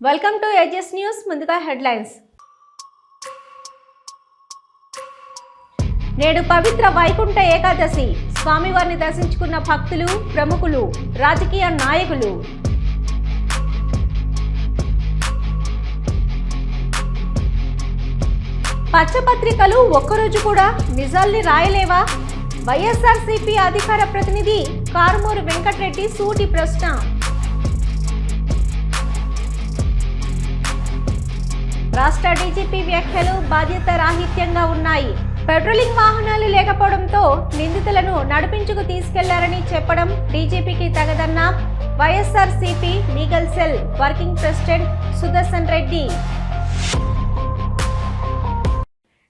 Welcome to ages news ముందుగా headlines నేడు పవిత్ర వైకుంఠ ఏకాదశి. స్వామివారిని దర్శించుకున్న భక్తులు ప్రముఖులు రాజకీయ నాయకులు. పచ్చపత్రికలు ఒక్కరోజు కూడా నిజాల్ని రాయలేవా? వైఎస్ఆర్సీపీ అధికార ప్రతినిధి కారుమూరు వెంకటరెడ్డి సూటి ప్రశ్న. రాష్ట్ర డీజీపీ వ్యాఖ్యలు బాధ్యత రాహిత్యంగా ఉన్నాయి. పెట్రోలింగ్ వాహనాలు లేకపోవడంతో నిందితులను నడిపించుకు తీసుకెళ్ళారని చెప్పడం డీజీపీకి తగదన్న YSR CP legal cell working president Sudarshan Reddy.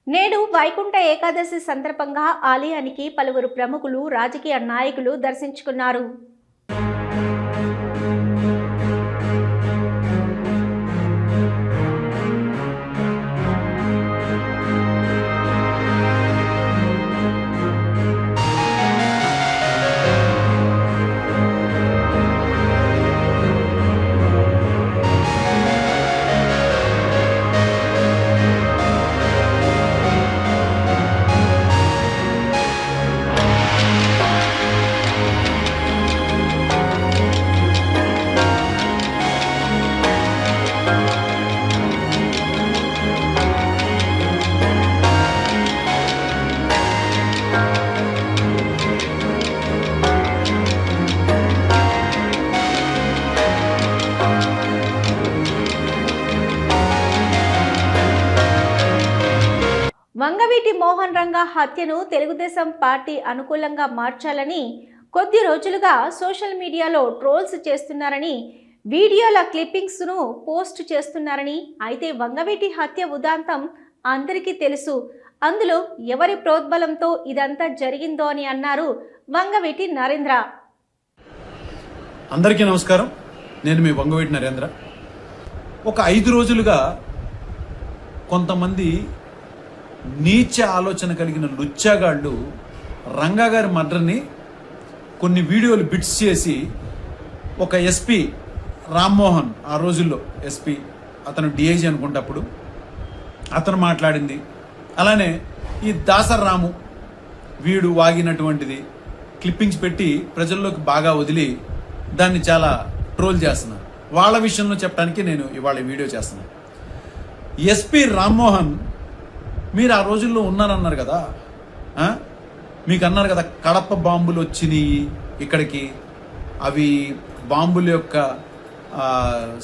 నేడు వైకుంఠ ఏకాదశి సందర్భంగా ఆలయానికి పలువురు ప్రముఖులు రాజకీయ నాయకులు దర్శించుకున్నారు. వంగవీటి మోహన్ రంగా హత్యను తెలుగుదేశం పార్టీ అనుకూలంగా మార్చాలని కొద్ది రోజులుగా సోషల్ మీడియాలో ట్రోల్స్ చేస్తున్నారని వీడియోల క్లిప్పింగ్స్ను పోస్ట్ చేస్తున్నారని అయితే వంగవీటి హత్య ఉదాంతం అందరికీ తెలుసు. అందులో ఎవరి ప్రోద్బలంతో ఇదంతా జరిగిందో అని అన్నారు వంగవీటి నరేంద్ర. అందరికీ నమస్కారం. నేను మీ వంగవీటి నరేంద్ర. ఒక ఐదు రోజులుగా కొంతమంది నీచ ఆలోచన కలిగిన లుచ్చాగాళ్ళు రంగా గారి మర్డర్ని కొన్ని వీడియోలు బిట్స్ చేసి ఒక ఎస్పీ రామ్మోహన్ ఆ రోజుల్లో ఎస్పీ అతను డిఐజీ అనుకుంటప్పుడు అతను మాట్లాడింది. అలానే ఈ దాసరాము రాము వీడు వాగినటువంటిది క్లిప్పింగ్స్ పెట్టి ప్రజల్లోకి బాగా వదిలి దాన్ని చాలా ట్రోల్ చేస్తున్నారు. వాళ్ళ విషయంలో చెప్పడానికి నేను ఇవాళ వీడియో చేస్తున్నాను. ఎస్పీ రామ్మోహన్ మీరు ఆ రోజుల్లో ఉన్నారన్నారు కదా మీకు అన్నారు కదా కడప బాంబులు వచ్చినాయి ఇక్కడికి. అవి బాంబుల యొక్క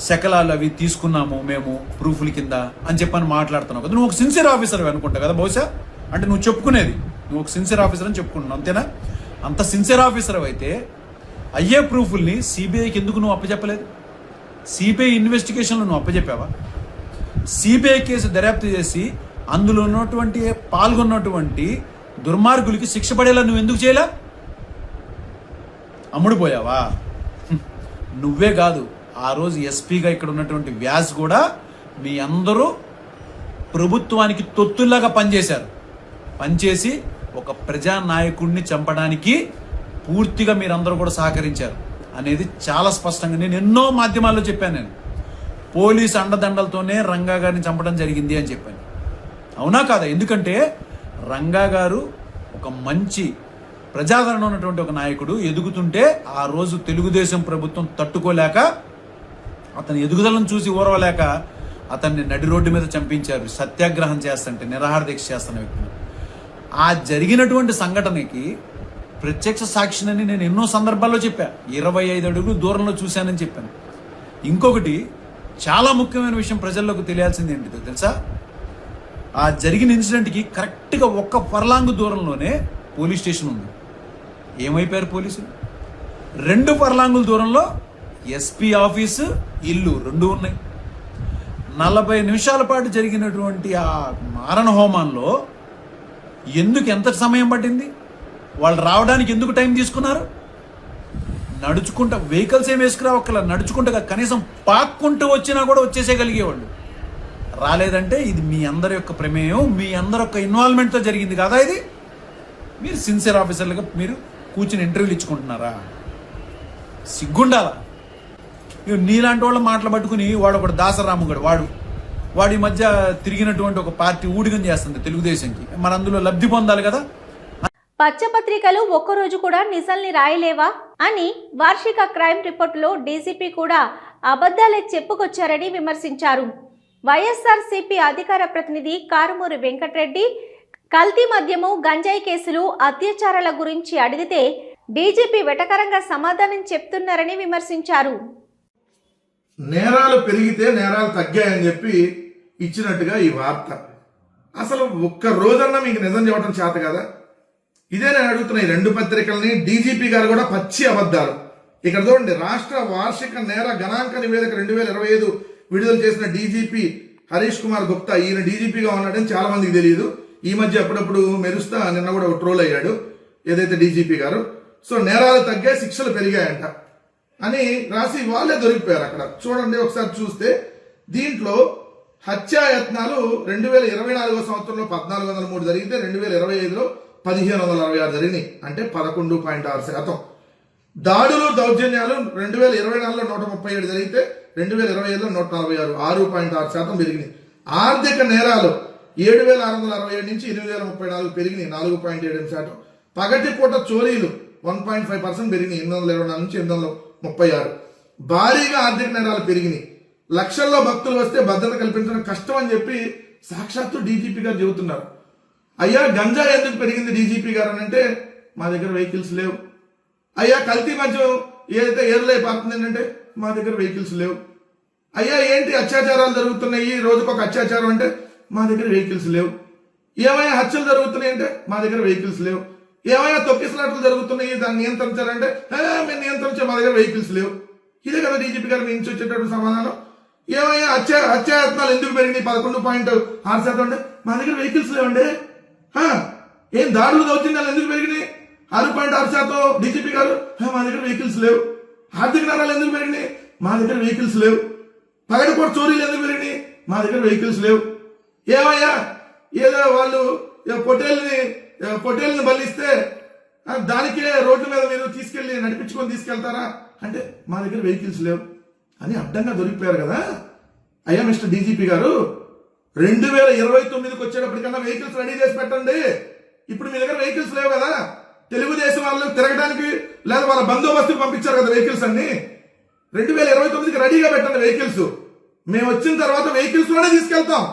శకలాలు అవి తీసుకున్నాము మేము ప్రూఫ్ల కింద అని చెప్పని మాట్లాడుతున్నావు కదా. నువ్వు ఒక సిన్సియర్ ఆఫీసర్ అనుకుంటా కదా బహుశా? అంటే నువ్వు చెప్పుకునేది. నువ్వు ఒక సిన్సియర్ ఆఫీసర్ అని చెప్పుకుంటున్నావు అంతేనా? అంత సిన్సియర్ ఆఫీసర్ అయితే అయ్యే ప్రూఫ్ల్ని సిబిఐకి ఎందుకు నువ్వు అప్పచెప్పలేదు? సిబిఐ ఇన్వెస్టిగేషన్లో నువ్వు అప్పచెప్పావా? సిబిఐ కేసు దర్యాప్తు చేసి అందులో ఉన్నటువంటి పాల్గొన్నటువంటి దుర్మార్గులకి శిక్ష పడేలా నువ్వు ఎందుకు చేయలే? అమ్ముడుపోయావా నువ్వే కాదు ఆ రోజు ఎస్పీగా ఇక్కడ ఉన్నటువంటి వ్యాస్ కూడా మీ అందరూ ప్రభుత్వానికి తొత్తుల్లాగా పనిచేశారు. పనిచేసి ఒక ప్రజా నాయకుడిని చంపడానికి పూర్తిగా మీరందరూ కూడా సహకరించారు అనేది చాలా స్పష్టంగా నేను ఎన్నో మాధ్యమాల్లో చెప్పాను నేను. పోలీస్ అండదండలతోనే రంగా గారిని చంపడం జరిగింది అని చెప్పాను. అవునా కాదా? ఎందుకంటే రంగా గారు ఒక మంచి ప్రజాదరణ ఉన్నటువంటి ఒక నాయకుడు. ఎదుగుతుంటే ఆ రోజు తెలుగుదేశం ప్రభుత్వం తట్టుకోలేక అతని ఎదుగుదలను చూసి ఓర్వలేక అతన్ని నడి రోడ్డు మీద చంపించారు. సత్యాగ్రహం చేస్తుంటే నిరాహార దీక్ష చేస్తున్న వ్యక్తిని ఆ జరిగినటువంటి సంఘటనకి ప్రత్యక్ష సాక్షినని నేను ఎన్నో సందర్భాల్లో చెప్పాను ఇరవై ఐదు అడుగులు దూరంలో చూశానని చెప్పాను. ఇంకొకటి చాలా ముఖ్యమైన విషయం ప్రజల్లోకి తెలియాల్సింది ఏంటిదో తెలుసా? ఆ జరిగిన ఇన్సిడెంట్కి కరెక్ట్గా ఒక్క పర్లాంగు దూరంలోనే పోలీస్ స్టేషన్ ఉంది. ఏమైపోయారు పోలీసులు? రెండు పర్లాంగుల దూరంలో ఎస్పీ ఆఫీసు ఇల్లు రెండు ఉన్నాయి. నలభై నిమిషాల పాటు జరిగినటువంటి ఆ మారణ హోమాల్లో ఎందుకు ఎంత సమయం పట్టింది? వాళ్ళు రావడానికి ఎందుకు టైం తీసుకున్నారు? నడుచుకుంటా వెహికల్స్ ఏం వేసుకురావక్కల నడుచుకుంటా కనీసం పాక్కుంటూ వచ్చినా కూడా వచ్చేసేయగలిగేవాళ్ళు. రాలేదంటే ఇది మీ అందరి యొక్క ప్రమేయం మీ అందరి యొక్క ఇన్వాల్వ్మెంట్తో జరిగింది కదా ఇది? మీరు సిన్సియర్ ఆఫీసర్లుగా మీరు కూర్చుని ఇంటర్వ్యూలు ఇచ్చుకుంటున్నారా? సిగ్గుండాలా? నీలాంటి వాళ్ళ మాటలు పట్టుకుని వాడు ఒకడు దాసరాముగడు వాడు. వాడి మధ్య తిరిగినటువంటి ఒక పార్టీ ఊడిగం చేస్తుంది తెలుగుదేశంకి. మరి అందులో లబ్ధి పొందాలి కదా? పచ్చపత్రికలు ఒక్కరోజు కూడా నిజాల్ని రాయలేవా అని వార్షిక క్రైమ్ రిపోర్టులో డీజీపీ కూడా అబద్ధాలే చెప్పుకొచ్చారని విమర్శించారు. వైఎస్ఆర్సీపీ అధికార ప్రతినిధి కారుమూరి వెంకటరెడ్డి కల్తీ మద్యము గంజాయి కేసులు అత్యాచారాల గురించి అడిగితే డీజీపీ వెటకరంగా సమాధానం చెప్తున్నారని విమర్శించారు. నేరాలు పెరిగితే నేరాలు తగ్గాయని చెప్పి ఇచ్చినట్టుగా ఈ వార్త. అసలు ఒక్క రోజన్నా మీకు నిజం చెప్పడం చేత కదా? ఇదే నేను అడుగుతున్న ఈ రెండు పత్రికల్ని డీజీపీ గారు కూడా పచ్చి అబద్ధాలు. ఇక్కడ చూడండి రాష్ట్ర వార్షిక నేర గణాంక నివేదిక రెండు వేల ఇరవై ఐదు విడుదల చేసిన డీజీపీ హరీష్ కుమార్ గుప్తా ఈయన డీజీపీగా ఉన్నాడని చాలా మందికి తెలియదు. ఈ మధ్య అప్పుడప్పుడు మెరుస్తా నిన్న కూడా ఒక ట్రోల్ అయ్యాడు ఏదైతే డీజీపీ గారు. సో నేరాలు తగ్గాయి శిక్షలు పెరిగాయంట అని రాసి వాళ్ళే దొరికిపోయారు అక్కడ. చూడండి ఒకసారి చూస్తే దీంట్లో హత్యాయత్నాలు రెండు వేల ఇరవై నాలుగో సంవత్సరంలో పద్నాలుగు వందల మూడు జరిగితే రెండు వేల ఇరవై ఐదులో పదిహేను వందల అరవై ఆరు జరిగినాయి. అంటే పదకొండు పాయింట్ ఆరు శాతం. దాడులు దౌర్జన్యాలు రెండు వేల ఇరవై నాలుగులో నూట ముప్పై ఏడు జరిగితే రెండు వేల ఇరవై ఐదులో నూట నలభై ఆరు ఆరు పాయింట్ ఆరు శాతం పెరిగినాయి. ఆర్థిక నేరాలు ఏడు వేల ఆరు వందల అరవై ఏడు నుంచి ఎనిమిది వేల ముప్పై నాలుగు పెరిగినాయి నాలుగు పాయింట్ ఏడు శాతం. పగటి పూట చోరీలు వన్ పాయింట్ ఫైవ్ పర్సెంట్ పెరిగినాయి ఎనిమిది వందల ఇరవై నాలుగు నుంచి ఎనిమిది వందల ముప్పై ఆరు. భారీగా ఆర్థిక నేరాలు పెరిగినాయి. లక్షల్లో భక్తులు వస్తే భద్రత కల్పించడం కష్టం అని చెప్పి సాక్షాత్తు డీజీపీ గారు చెబుతున్నారు. అయ్యా గంజా ఎందుకు పెరిగింది డీజీపీ గారు అని అంటే మా దగ్గర వెహికల్స్ లేవు. అయ్యా కల్తీ మధ్య ఏదైతే ఏర్లై ఏంటంటే మా దగ్గర వెహికల్స్ లేవు. అయ్యా ఏంటి అత్యాచారాలు జరుగుతున్నాయి? రోజుకొక ఒక అత్యాచారం అంటే మా దగ్గర వెహికల్స్ లేవు. ఏమైనా హత్యలు జరుగుతున్నాయి అంటే మా దగ్గర వెహికల్స్ లేవు. ఏమైనా తొక్కిసలాట్లు జరుగుతున్నాయి? దాన్ని నియంత్రించారంటే మేము నియంత్రించే మా దగ్గర వెహికల్స్ లేవు. ఇదే కదా డీజీపీ గారు నుంచి వచ్చేటటువంటి సమాధానం. ఏమైనా హత్య హత్యాయత్నాలు ఎందుకు పెరిగినాయి? పదకొండు పాయింట్ ఆరు శాతం అంటే మా దగ్గర వెహికల్స్ లేవండి. ఏం దాడులు దౌర్జన్యాలు ఎందుకు పెరిగినాయి? ఆరు పాయింట్ ఆరు శాతం డీజీపీ గారు మా దగ్గర వెహికల్స్ లేవు. ఆర్థిక నేరాలు ఎందుకు పెరిగినాయి? మా దగ్గర వెహికల్స్ లేవు. పగటిపూట చోరీలు ఎందుకు పెరిగి మా దగ్గర వెహికల్స్ లేవు. ఏమయ్యా? ఏదో వాళ్ళు పొట్టేల్ని పొట్టేల్ని బలిస్తే దానికే రోడ్ల మీద మీరు తీసుకెళ్ళి నడిపించుకొని తీసుకెళ్తారా? అంటే మా దగ్గర వెహికల్స్ లేవు. అని అడ్డంగా దొరికిపోయారు కదా. అయ్యా మిస్టర్ డీజీపీ గారు రెండు వేల ఇరవై తొమ్మిదికి వచ్చేటప్పటికన్నా వెహికల్స్ రెడీ చేసి పెట్టండి. ఇప్పుడు మీ దగ్గర వెహికల్స్ లేవు కదా. తెలుగుదేశం వాళ్ళు తిరగడానికి లేదా వాళ్ళ బందోబస్తుకు పంపించారు కదా వెహికల్స్ అన్ని. రెండు వేల ఇరవై తొమ్మిదికి రెడీగా పెట్టండి వెహికల్స్. మేము వచ్చిన తర్వాత వెహికల్స్లోనే తీసుకెళ్తాం.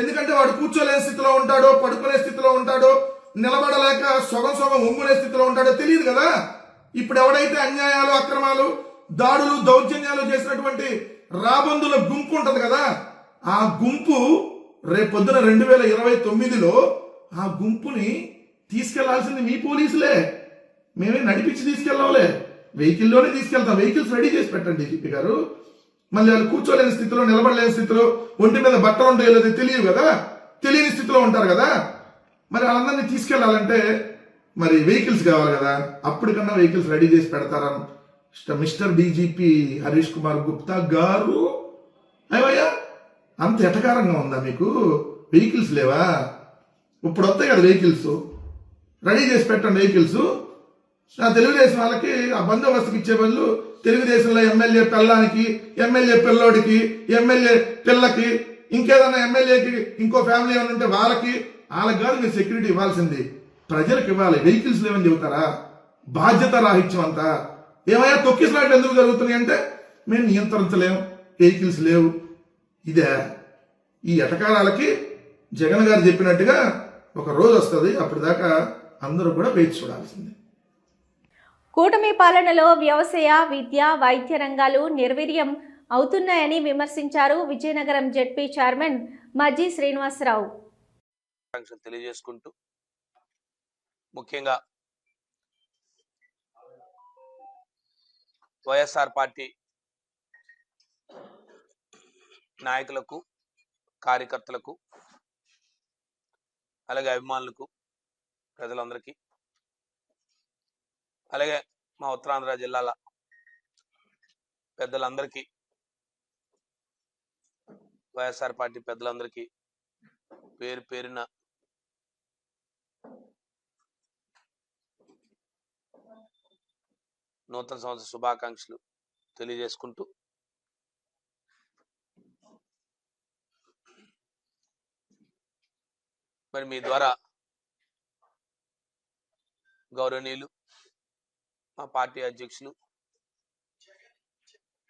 ఎందుకంటే వాడు కూర్చోలేని స్థితిలో ఉంటాడో పడుకునే స్థితిలో ఉంటాడో నిలబడలేక సొగం సొగం ఒంగునే స్థితిలో ఉంటాడో తెలియదు కదా. ఇప్పుడు ఎవడైతే అన్యాయాలు అక్రమాలు దాడులు దౌర్జన్యాలు చేసినటువంటి రాబందుల గుంపు ఉంటది కదా ఆ గుంపు రేపొద్దున రెండు వేల ఇరవై తొమ్మిదిలో ఆ గుంపుని తీసుకెళ్ళాల్సింది మీ పోలీసులే. మేమే నడిపించి తీసుకెళ్ళాలే. వెహికల్లోనే తీసుకెళ్తాం. వెహికల్స్ రెడీ చేసి పెట్టండి డీజీపీ గారు. మళ్ళీ వాళ్ళు కూర్చోలేని స్థితిలో నిలబడలేని స్థితిలో ఒంటి మీద బట్టలు ఉంటాయో లేదో తెలియదు కదా? తెలియని స్థితిలో ఉంటారు కదా? మరి వాళ్ళందరినీ తీసుకెళ్ళాలంటే మరి వెహికల్స్ కావాలి కదా? అప్పటికన్నా వెహికల్స్ రెడీ చేసి పెడతారా? Mister- mister DGP Harish Kumar Gupta garu? అయ్యా అంత ఎటకారంగా ఉందా మీకు? వెహికల్స్ లేవా? ఇప్పుడు వస్తాయి కదా వెహికల్స్. రెడీ చేసి పెట్టండి వెహికల్స్. ఆ తెలుగుదేశం వాళ్ళకి ఆ బందోబస్తుకి ఇచ్చే బదులు తెలుగుదేశంలో ఎమ్మెల్యే పిల్లానికి ఎమ్మెల్యే పిల్లోడికి ఎమ్మెల్యే పిల్లకి ఇంకేదన్నా ఎమ్మెల్యేకి ఇంకో ఫ్యామిలీ ఏమైనా ఉంటే వాళ్ళకి వాళ్ళకి కాదు మీరు సెక్యూరిటీ ఇవ్వాల్సింది. ప్రజలకు ఇవ్వాలి. వెహికల్స్ లేవని చెబుతారా? బాధ్యత రాహిత్యం అంతా. ఏమైనా తొక్కిసలాట్లు ఎందుకు జరుగుతున్నాయి అంటే మేము నియంత్రించలేం వెహికల్స్ లేవు. ఇదే. ఈ ఎటకారాలకి జగన్ గారు చెప్పినట్టుగా ఒక రోజు వస్తుంది. అప్పటిదాకా దాకా అందరూ కూడా వేచి చూడాల్సిందే. కూటమి పాలనలో వ్యవసాయ విద్య వైద్య రంగాలు నిర్వీర్యం అవుతున్నాయని విమర్శించారు విజయనగరం జడ్పీ చైర్మన్ మజ్జి శ్రీనివాసరావు. తెలియజేసుకుంటూ ముఖ్యంగా వైఎస్ఆర్ పార్టీ నాయకులకు కార్యకర్తలకు అలాగే అభిమానులకు ప్రజలందరికీ అలాగే మా ఉత్తరాంధ్ర జిల్లాల పెద్దలందరికీ వైఎస్ఆర్ పార్టీ పెద్దలందరికీ పేరు పేరున నూతన సంవత్సర శుభాకాంక్షలు తెలియజేసుకుంటూ మరి మీ ద్వారా గౌరవనీయులు మా పార్టీ అధ్యక్షులు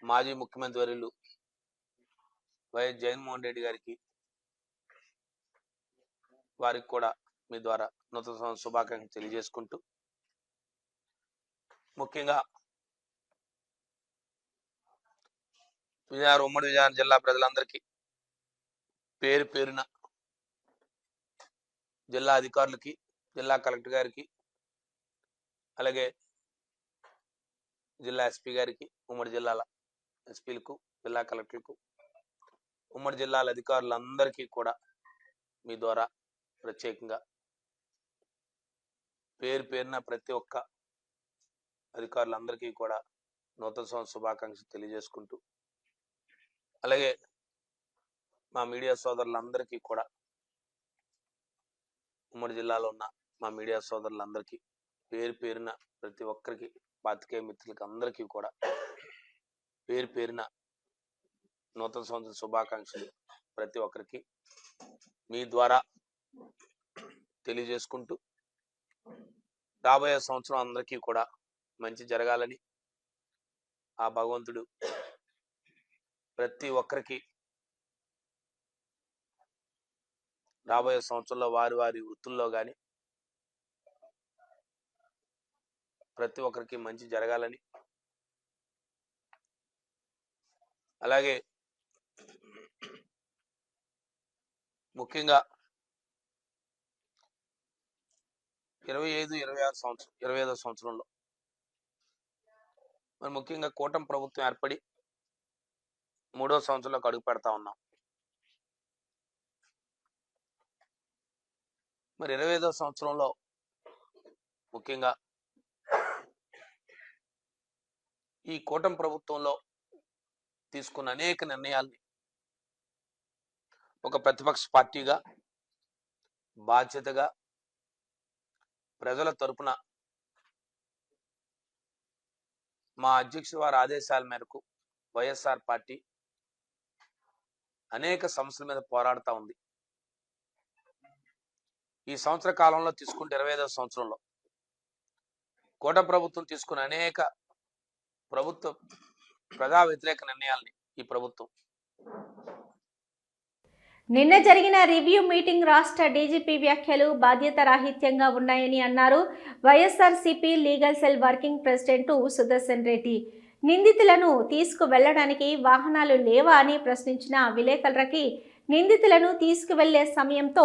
మాజీ ముఖ్యమంత్రి వర్యులు వైఎస్ జగన్మోహన్ రెడ్డి గారికి వారికి కూడా మీ ద్వారా నూతన సంవత్సరం శుభాకాంక్షలు తెలియజేసుకుంటూ ముఖ్యంగా విజయనగరం ఉమ్మడి విజయనగరం జిల్లా ప్రజలందరికీ పేరు పేరున జిల్లా అధికారులకి జిల్లా కలెక్టర్ గారికి అలాగే జిల్లా ఎస్పీ గారికి ఉమ్మడి జిల్లాల ఎస్పీలకు జిల్లా కలెక్టర్లకు ఉమ్మడి జిల్లాల అధికారులందరికీ కూడా మీ ద్వారా ప్రత్యేకంగా పేరు పేరున ప్రతి ఒక్క అధికారులందరికీ కూడా నూతన సంవత్సర శుభాకాంక్షలు తెలియజేసుకుంటూ అలాగే మా మీడియా సోదరులందరికీ కూడా ఉమ్మడి జిల్లాలో ఉన్న మా మీడియా సోదరులందరికీ పేరు పేరున ప్రతి ఒక్కరికి పాతికేయ మిత్రులకి అందరికీ కూడా పేరు పేరిన నూతన సంవత్సర శుభాకాంక్షలు ప్రతి ఒక్కరికి. మీ ద్వారా తెలియజేసుకుంటూ రాబోయే సంవత్సరం అందరికీ కూడా మంచి జరగాలని ఆ భగవంతుడు ప్రతి ఒక్కరికి రాబోయే సంవత్సరంలో వారి వారి వృత్తుల్లో కానీ ప్రతి ఒక్కరికి మంచి జరగాలని. అలాగే ముఖ్యంగా ఇరవై ఐదు ఇరవై ఆరు సంవత్సరం ఇరవై ఐదో సంవత్సరంలో. మరి ముఖ్యంగా కూటమి ప్రభుత్వం ఏర్పడి మూడో సంవత్సరంలోకి అడుగు పెడతా ఉన్నాం. మరి ఇరవై ఐదో సంవత్సరంలో ముఖ్యంగా ఈ కూటమి ప్రభుత్వంలో తీసుకున్న అనేక నిర్ణయాల్ని ఒక ప్రతిపక్ష పార్టీగా బాధ్యతగా ప్రజల తరపున మా అధ్యక్షుల వారి ఆదేశాల మేరకు వైఎస్ఆర్ పార్టీ అనేక సమస్యల మీద పోరాడుతూ ఉంది. ఈ సంవత్సర కాలంలో తీసుకుంటే ఇరవై ఐదవ సంవత్సరంలో కోట ప్రభుత్వం తీసుకున్న అనేక ప్రభుత్వ ప్రజా వ్యతిరేక నిర్ణయాల్ని ఈ ప్రభుత్వం. నిన్న జరిగిన రివ్యూ మీటింగ్ రాష్ట్ర డీజీపీ వ్యాఖ్యలు బాధ్యత రాహిత్యంగా ఉన్నాయని అన్నారు. YSRCP legal cell working president Sudarshan Reddy. నిందితులను తీసుకువెళ్ళడానికి వాహనాలు లేవా అని ప్రశ్నించిన విలేకరులకి నిందితులను తీసుకువెళ్ళే సమయంతో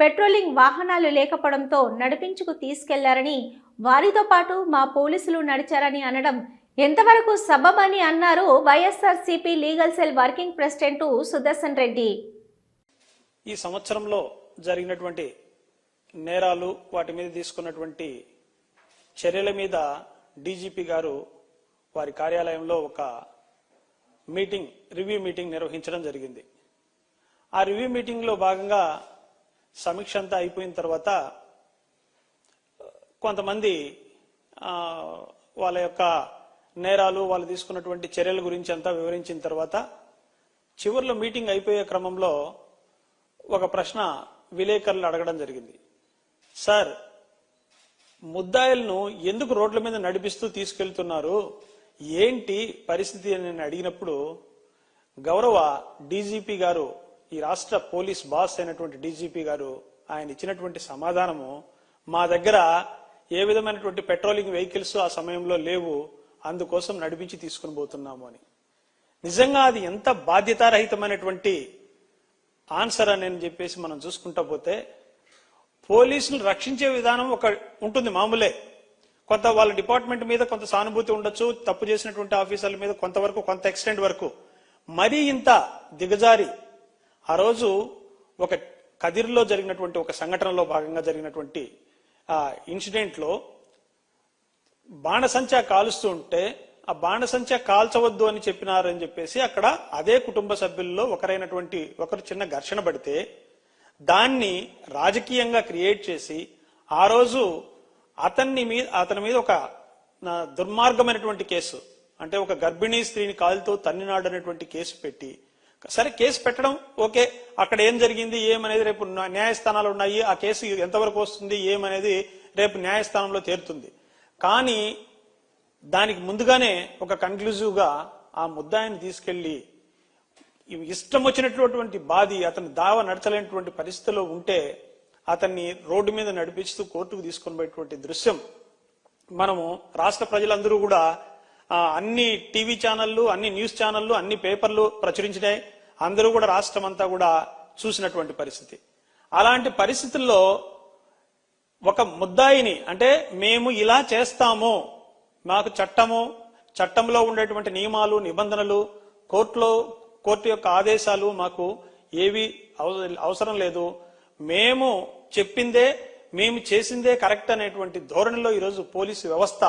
పెట్రోలింగ్ వాహనాలు లేకపోవడంతో నడిపించుకు తీసుకెళ్ళారని వారితో పాటు మా పోలీసులు నడిచారని అనడం ఎంతవరకు సబబని అన్నారు YSRCP legal cell working president Sudarshan Reddy. ఈ సంవత్సరంలో జరిగినటువంటి నేరాలు వాటి మీద తీసుకున్నటువంటి చర్యల మీద డీజీపీ గారు వారి కార్యాలయంలో ఒక మీటింగ్ రివ్యూ మీటింగ్ నిర్వహించడం జరిగింది. ఆ రివ్యూ మీటింగ్లో భాగంగా సమీక్ష అంతా అయిపోయిన తర్వాత కొంతమంది వాళ్ళ యొక్క నేరాలు వాళ్ళు తీసుకున్నటువంటి చర్యల గురించి అంతా వివరించిన తర్వాత చివరిలో మీటింగ్ అయిపోయే క్రమంలో ఒక ప్రశ్న విలేకరులు అడగడం జరిగింది. సార్ ముద్దాయిలను ఎందుకు రోడ్ల మీద నడిపిస్తూ తీసుకెళ్తున్నారు? ఏంటి పరిస్థితి? అని నేను అడిగినప్పుడు గౌరవ డీజీపీ గారు ఈ రాష్ట్ర పోలీస్ బాస్ అయినటువంటి డీజీపీ గారు ఆయన ఇచ్చినటువంటి సమాధానము మా దగ్గర ఏ విధమైనటువంటి పెట్రోలింగ్ వెహికల్స్ ఆ సమయంలో లేవు. అందుకోసం నడిపించి తీసుకుని పోతున్నాము అని. నిజంగా అది ఎంత బాధ్యతారహితమైనటువంటి ఆన్సర్ అని చెప్పేసి మనం చూసుకుంటా పోతే పోలీసులు రక్షించే విధానం ఒక ఉంటుంది మామూలే. కొంత వాళ్ళ డిపార్ట్మెంట్ మీద కొంత సానుభూతి ఉండొచ్చు తప్పు చేసినటువంటి ఆఫీసర్ల మీద కొంతవరకు కొంత ఎక్స్టెంట్ వరకు. మరీ ఇంత దిగజారి ఆ రోజు ఒక కదిర్లో జరిగినటువంటి ఒక సంఘటనలో భాగంగా జరిగినటువంటి ఆ బాణసంచా కాలుస్తూ ఉంటే ఆ బాణసంచా కాల్చవద్దు అని చెప్పినారని చెప్పేసి అక్కడ అదే కుటుంబ సభ్యుల్లో ఒకరైనటువంటి ఒకరు చిన్న ఘర్షణ పడితే దాన్ని రాజకీయంగా క్రియేట్ చేసి ఆ రోజు అతన్ని మీద అతని మీద ఒక నా దుర్మార్గమైనటువంటి కేసు అంటే ఒక గర్భిణీ స్త్రీని కాలుతో తన్నినాడనేటువంటి కేసు పెట్టి సరే కేసు పెట్టడం ఓకే అక్కడ ఏం జరిగింది ఏమనేది రేపు న్యాయస్థానాలు ఉన్నాయి ఆ కేసు ఎంతవరకు వస్తుంది ఏమనేది రేపు న్యాయస్థానంలో తేరుతుంది. కానీ దానికి ముందుగానే ఒక కన్క్లూజివ్గా ఆ ముద్దాయిని తీసుకెళ్ళి ఇష్టం వచ్చినటువంటి బాధి అతని దావ నడచలేనటువంటి పరిస్థితిలో ఉంటే అతన్ని రోడ్డు మీద నడిపిస్తూ కోర్టుకు తీసుకొని పోయేటువంటి దృశ్యం. మనము రాష్ట్ర ప్రజలందరూ కూడా అన్ని టీవీ ఛానళ్ళు అన్ని న్యూస్ ఛానళ్ళు అన్ని పేపర్లు ప్రచురించినాయి. అందరూ కూడా రాష్ట్రం అంతా కూడా చూసినటువంటి పరిస్థితి. అలాంటి పరిస్థితుల్లో ఒక ముద్దాయిని అంటే మేము ఇలా చేస్తాము మాకు చట్టము చట్టంలో ఉండేటువంటి నియమాలు నిబంధనలు కోర్టులో కోర్టు యొక్క ఆదేశాలు మాకు ఏవి అవసరం లేదు. మేము చెప్పిందే మేము చేసిందే కరెక్ట్ అనేటువంటి ధోరణిలో ఈరోజు పోలీసు వ్యవస్థ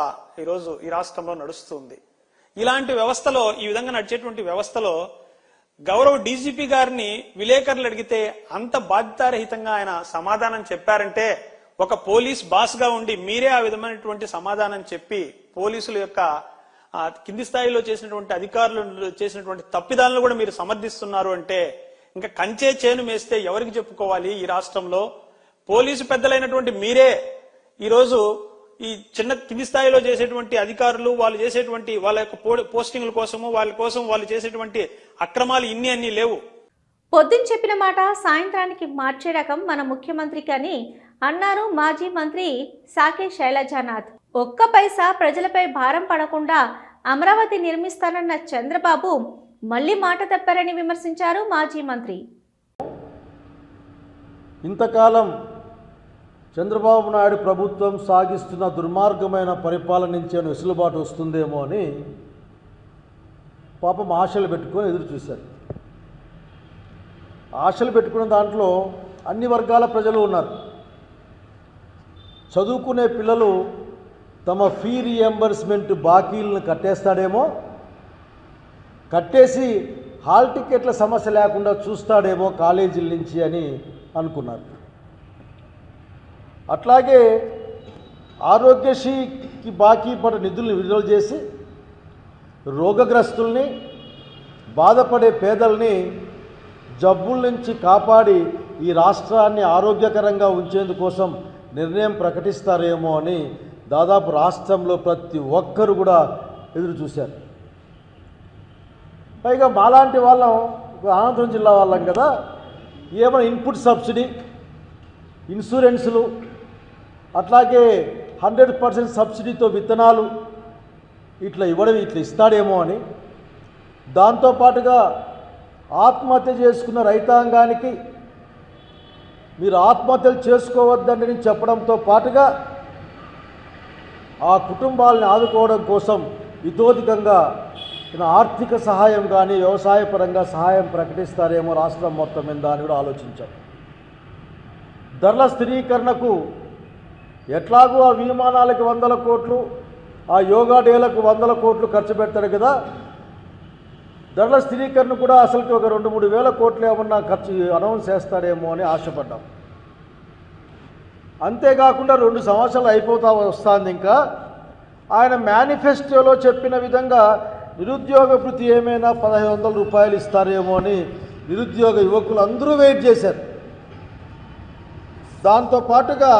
ఈరోజు ఈ రాష్ట్రంలో నడుస్తుంది. ఇలాంటి వ్యవస్థలో ఈ విధంగా నడిచేటువంటి వ్యవస్థలో గౌరవ డీజీపీ గారిని విలేకరులు అడిగితే అంత బాధ్యతారహితంగా ఆయన సమాధానం చెప్పారంటే ఒక పోలీస్ బాస్గా ఉండి మీరే ఆ విధమైనటువంటి సమాధానం చెప్పి పోలీసుల యొక్క కింది స్థాయిలో చేసినటువంటి అధికారులు చేసినటువంటి తప్పిదాలను కూడా మీరు సమర్థిస్తున్నారు అంటే ఇంకా కంచే చేను మేస్తే ఎవరికి చెప్పుకోవాలి ఈ రాష్ట్రంలో? పోలీసు పెద్దలైనటువంటి మీరే ఈరోజు ఈ చిన్న కింది స్థాయిలో చేసేటువంటి అధికారులు వాళ్ళు చేసేటువంటి వాళ్ళ యొక్క పో- పోస్టింగ్ల కోసము వాళ్ళ కోసం వాళ్ళు చేసేటువంటి అక్రమాలు ఇన్ని అన్ని లేవు. పొద్దున్న చెప్పిన మాట సాయంత్రానికి మార్చే రకం మన ముఖ్యమంత్రికి అని అన్నారు మాజీ మంత్రి సాకే శైలజానాథ్. ఒక్క పైసా ప్రజలపై భారం పడకుండా అమరావతి నిర్మిస్తానన్న చంద్రబాబు మళ్ళీ మాట తప్పారని విమర్శించారు మాజీ మంత్రి. ఇంతకాలం చంద్రబాబు నాయుడు ప్రభుత్వం సాగిస్తున్న దుర్మార్గమైన పరిపాలన నుంచి వెసులుబాటు వస్తుందేమో అని పాపం ఆశలు పెట్టుకొని ఎదురు చూశారు. ఆశలు పెట్టుకున్న దాంట్లో అన్ని వర్గాల ప్రజలు ఉన్నారు. చదువుకునే పిల్లలు తమ ఫీ రియంబర్స్మెంట్ బాకీలను కట్టేస్తాడేమో కట్టేసి హాల్ టికెట్ల సమస్య లేకుండా చూస్తాడేమో కాలేజీల నుంచి అని అనుకున్నారు. అట్లాగే ఆరోగ్యశ్రీకి బాకీ పడ నిధులను విడుదల చేసి రోగగ్రస్తుల్ని బాధపడే పేదల్ని జబ్బుల నుంచి కాపాడి ఈ రాష్ట్రాన్ని ఆరోగ్యకరంగా ఉంచేందుకోసం నిర్ణయం ప్రకటిస్తారేమో అని దాదాపు రాష్ట్రంలో ప్రతి ఒక్కరు కూడా ఎదురు చూశారు. పైగా మాలాంటి వాళ్ళం ఇప్పుడు అనంతపురం జిల్లా వాళ్ళం కదా ఏమైనా ఇన్పుట్ సబ్సిడీ ఇన్సూరెన్సులు అట్లాగే హండ్రెడ్ పర్సెంట్ సబ్సిడీతో విత్తనాలు ఇట్లా ఇవ్వడం ఇట్లా ఇస్తాడేమో అని. దాంతోపాటుగా ఆత్మహత్య చేసుకున్న రైతాంగానికి మీరు ఆత్మహత్యలు చేసుకోవద్దని నేను చెప్పడంతో పాటుగా ఆ కుటుంబాలని ఆదుకోవడం కోసం ఇతోధికంగా ఆర్థిక సహాయం కానీ వ్యవసాయపరంగా సహాయం ప్రకటిస్తారేమో రాష్ట్రం మొత్తం మీద అని కూడా ఆలోచించాం. ధరల స్థిరీకరణకు ఎట్లాగూ ఆ విమానాలకు వందల కోట్లు ఆ యోగా డేలకు వందల కోట్లు ఖర్చు పెడతాడు కదా ధరల స్థిరీకరణ కూడా అసలుకి ఒక రెండు మూడు వేల కోట్లు ఏమన్నా ఖర్చు అనౌన్స్ చేస్తాడేమో అని ఆశపడ్డాం. అంతేకాకుండా రెండు సంవత్సరాలు అయిపోతా వస్తుంది ఇంకా. ఆయన మేనిఫెస్టోలో చెప్పిన విధంగా నిరుద్యోగ వృత్తి ఏమైనా పదహైదు వందల రూపాయలు ఇస్తారేమో అని నిరుద్యోగ యువకులు అందరూ వెయిట్ చేశారు. దాంతో పాటుగా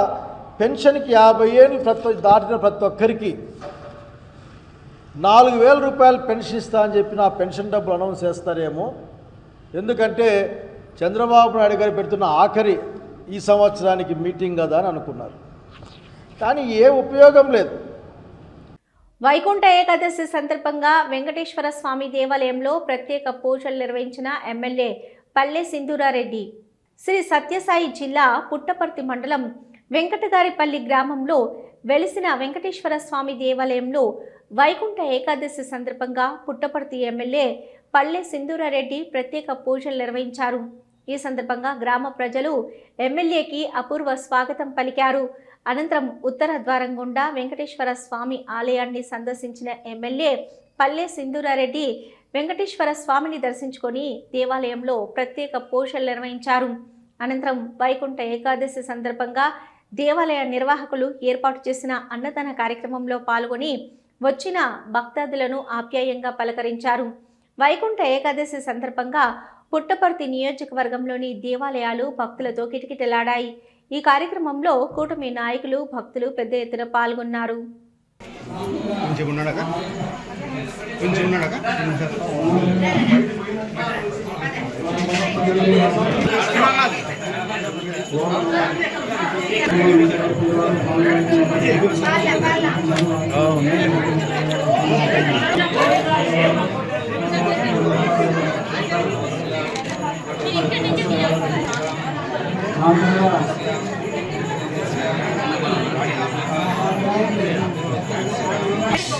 పెన్షన్కి యాభై ఏళ్ళు ప్రతి దాటిన ప్రతి ఒక్కరికి నాలుగు వేల రూపాయలు పెన్షన్ ఇస్తా అని చెప్పి నా పెన్షన్ డబ్బులు అనౌన్స్ చేస్తారేమో. ఎందుకంటే చంద్రబాబు నాయుడు గారు పెడుతున్న ఆఖరి ఈ సంవత్సరానికి మీటింగ్ కదా అని అనుకున్నారు. కానీ ఏ ఉపయోగం లేదు. వైకుంఠ ఏకాదశి సందర్భంగా వెంకటేశ్వర స్వామి దేవాలయంలో ప్రత్యేక పూజలు నిర్వహించిన ఎమ్మెల్యే పల్లె సింధూరారెడ్డి శ్రీ సత్యసాయి జిల్లా పుట్టపర్తి మండలం వెంకటగారిపల్లి గ్రామంలో వెలిసిన వెంకటేశ్వర స్వామి దేవాలయంలో వైకుంఠ ఏకాదశి సందర్భంగా పుట్టపర్తి ఎమ్మెల్యే పల్లె సింధూరారెడ్డి ప్రత్యేక పూజలు నిర్వహించారు. ఈ సందర్భంగా గ్రామ ప్రజలు ఎమ్మెల్యేకి అపూర్వ స్వాగతం పలికారు. అనంతరం ఉత్తర ద్వారం గుండా వెంకటేశ్వర స్వామి ఆలయాన్ని సందర్శించిన ఎమ్మెల్యే పల్లె సింధూరారెడ్డి వెంకటేశ్వర స్వామిని దర్శించుకొని దేవాలయంలో ప్రత్యేక పూజలు నిర్వహించారు. అనంతరం వైకుంఠ ఏకాదశి సందర్భంగా దేవాలయ నిర్వాహకులు ఏర్పాటు చేసిన అన్నదాన కార్యక్రమంలో పాల్గొని వచ్చిన భక్తాదులను ఆప్యాయంగా పలకరించారు. వైకుంఠ ఏకాదశి సందర్భంగా పుట్టపర్తి నియోజకవర్గంలోని దేవాలయాలు భక్తులతో కిటకిటలాడాయి. ఈ కార్యక్రమంలో కూటమి నాయకులు భక్తులు పెద్ద ఎత్తున పాల్గొన్నారు.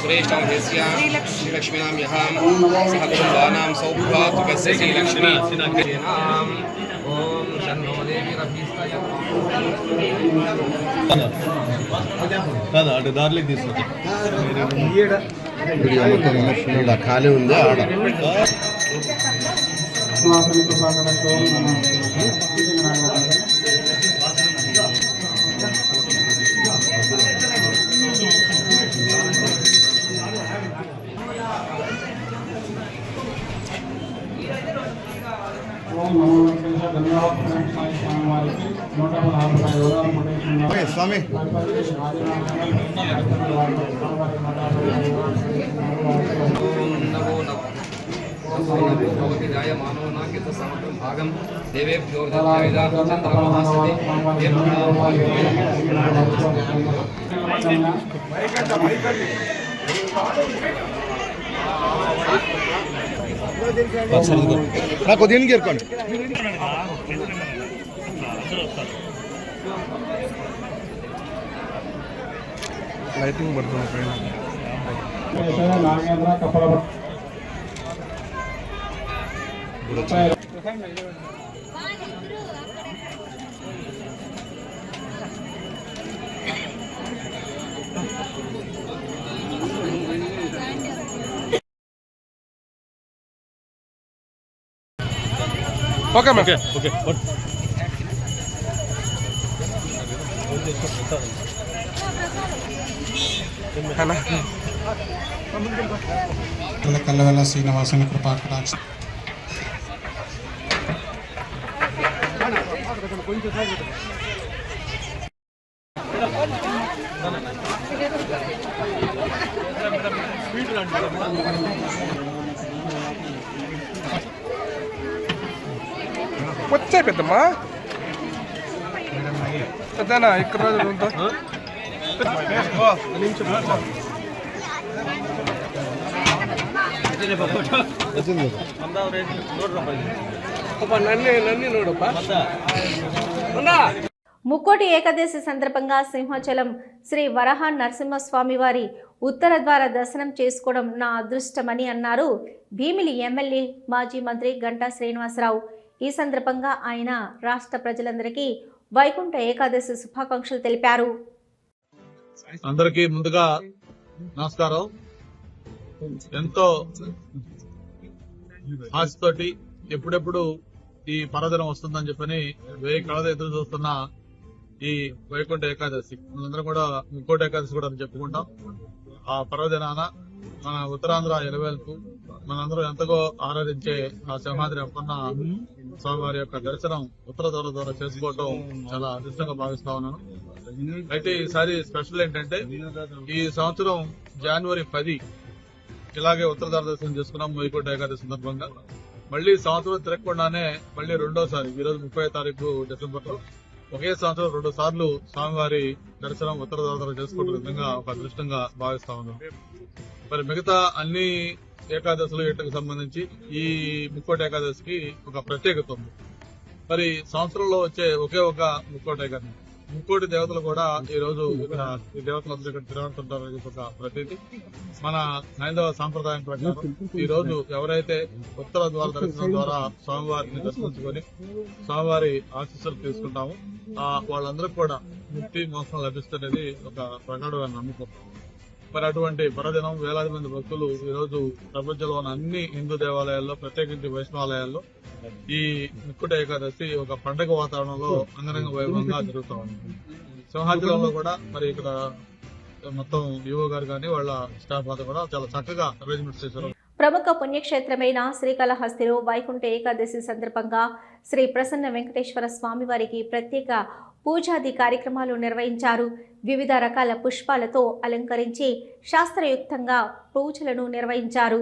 श्रेष्ठं यस्य श्रीलक्ष्मीनां यहां सकलुम्बानां सौभातुकस्य श्रीलक्ष्मी ॐ शन्नो देवी रब्बिस् కాదు? అటు దారిలోకి తీసుకొచ్చి? ఖాళీ ఉంది ఆడ. స్వామి ॐ నూట నలభై యోగాలు స్వామి. భగవతిదాయ మానవనాకిత సమగ్రం భాగం దేవేభ్యోర్ధమాహాస్తి నాకు దీనికి ఏర్కోండి లైటింగ్ పడుతుంది ఫ్రెండ్ ఓకే ఓకే ఓకే కల్లవెల్ల శ్రీనివాసుని కృపాకటాక్ష వచ్చాయి పెద్దమ్మా పెద్దనా? ఇక్కడ రాదు ముక్కోటి ఏకాదశి సందర్భంగా సింహాచలం శ్రీ వరహ నరసింహస్వామి వారి ఉత్తర ద్వార దర్శనం చేసుకోవడం నా అదృష్టమని అన్నారు భీమిలి ఎమ్మెల్యే మాజీ మంత్రి గంటా శ్రీనివాసరావు. ఈ సందర్భంగా ఆయన రాష్ట్ర ప్రజలందరికీ వైకుంఠ ఏకాదశి శుభాకాంక్షలు తెలిపారు. అందరికీ ముందుగా నమస్కారం. ఎంతో ఆశతోటి ఎప్పుడెప్పుడు ఈ పర్వదినం వస్తుందని చెప్పని వెయ్యి కళతో ఎదురు చూస్తున్న ఈ వైకుంఠ ఏకాదశి. మనందరం కూడా ముక్కోటి ఏకాదశి కూడా అని చెప్పుకుంటాం. ఆ పర్వదినాన మన ఉత్తరాంధ్ర ఎలవేల్పు మనందరూ ఎంతగో ఆరాధించే ఆ సింహాద్రి అప్పన్న స్వామివారి యొక్క దర్శనం ఉత్తర దూర ద్వారా చేసుకోవటం చాలా అదృష్టంగా భావిస్తా ఉన్నాను. అయితే ఈసారి స్పెషల్ ఏంటంటే ఈ సంవత్సరం జనవరి పది ఇలాగే ఉత్తర ద్వార దర్శనం చేసుకున్నాం వైకుంఠ ఏకాదశి సందర్భంగా. మళ్ళీ సంవత్సరం తిరగకుండానే మళ్ళీ రెండోసారి ఈ రోజు ముప్పై తారీఖు డిసెంబర్లో ఒకే సంవత్సరం రెండు సార్లు స్వామివారి దర్శనం ఉత్తర ద్వార చేసుకోవడం విధంగా ఒక అదృష్టంగా భావిస్తా ఉన్నాం. మరి మిగతా అన్ని ఏకాదశులు ఏటకు సంబంధించి ఈ ముక్కోటి ఏకాదశికి ఒక ప్రత్యేకత ఉంది. మరి సంవత్సరంలో వచ్చే ఒకే ఒక ముక్కోటి ఏకాదశి. ముక్కోటి దేవతలు కూడా ఈ రోజు ఇక్కడ ఈ దేవతలందరూ ఇక్కడ తిరుగుతుంటారని ఒక ప్రతీతి. మన హైందవ సాంప్రదాయం ప్రకారం ఈ రోజు ఎవరైతే ఉత్తర ద్వార దర్శనం ద్వారా స్వామివారిని దర్శించుకొని స్వామివారి ఆశీస్సులు తీసుకుంటామో ఆ వాళ్ళందరికీ కూడా ముక్తి మోసం లభిస్తున్నది ఒక ప్రగాఢమైన నమ్మకం. మరి అటువంటి పర్వదినం వేలాది మంది భక్తులు ఈరోజు ప్రపంచంలో ఉన్న అన్ని హిందూ దేవాలయాల్లో ప్రత్యేకించి వైష్ణవాలయాల్లో ఈ ముక్కుట ఏకాదశి ఒక పండగ వాతావరణంలో అంగరంగ వైభవంగా జరుగుతూ ఉంది. సింహాచలంలో కూడా మరి ఇక్కడ మొత్తం యువ గారు కానీ వాళ్ళ స్టాఫ్ అంతా కూడా చాలా చక్కగా అరేంజ్మెంట్స్ చేశారు. ప్రముఖ పుణ్యక్షేత్రమైన శ్రీకాళహస్తిలో వైకుంఠ ఏకాదశి సందర్భంగా శ్రీ ప్రసన్న వెంకటేశ్వర స్వామివారికి ప్రత్యేక పూజాది కార్యక్రమాలు నిర్వహించారు. వివిధ రకాల పుష్పాలతో అలంకరించి శాస్త్రయుక్తంగా పూజలను నిర్వహించారు.